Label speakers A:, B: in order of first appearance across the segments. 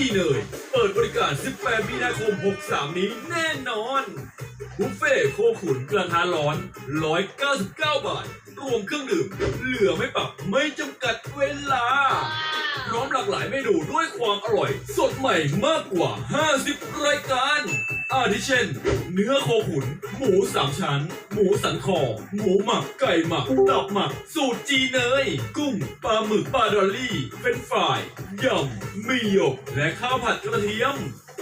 A: จีเนยเปิดบริการ 18 มีนาคม 63 นี้แน่นอนบุฟเฟ่ต์โคขุนกระทะร้อน 199 บาท รวมเครื่องดื่ม เหลือไม่ปรับไม่จำกัดเวลาพร้อมหลากหลายเมนูด้วยความอร่อย สดใหม่มากกว่า 50 รายการ อาทิเช่น เนื้อโคขุน หมูสามชั้น หมูสันคอ หมูหมัก ไก่หมัก ตับหมัก สูตรจีเนย กุ้ง ปลาหมึก ปลาดอลลี่เฟรนช์ฟรายยำมีหยก และข้าวผัดกระเทียม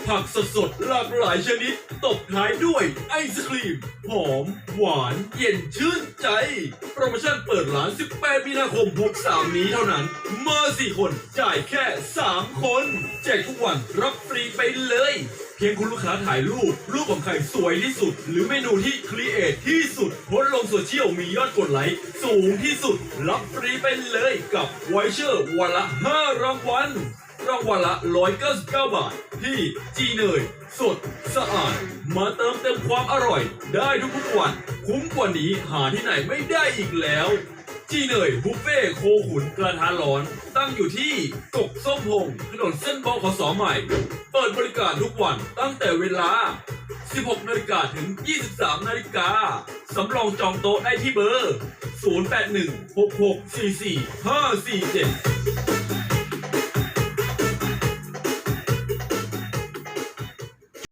A: ผักสดสดหลากหลายชนิด ตบท้ายด้วยไอศครีม หอม หวาน เย็นชื่นใจ โปรโมชั่นเปิดร้าน 18 มีนาคม 63 นี้เท่านั้น มา 4 คน จ่ายแค่ 3 คน แจกทุกวัน รับฟรีไปเลย เพียงคุณลูกค้าถ่ายรูป รูปของใครสวยที่สุด หรือเมนูที่ครีเอทที่สุดโพสต์ลงโซเชียลมียอดกดไลค์สูงที่สุด รับฟรีไปเลยกับไวเชอร์วันละ 5 รางวัลรางวัลละ 199 บาท ที่จีเนย สด สะอาด มาเติมเต็มความอร่อย ได้ทุกๆวัน คุ้มกว่านี้หาที่ไหนไม่ได้อีกแล้ว จีเนยบุฟเฟ่โคขุนกระทะร้อน ตั้งอยู่ที่กกส้มพงถนนเส้นบขสใหม่ เปิดบริการทุกวันตั้งแต่เวลา 16นาฬิกาถึง 23นาฬิกาสำรองจองโต๊ะได้ที่เบอร์ 081 6644 547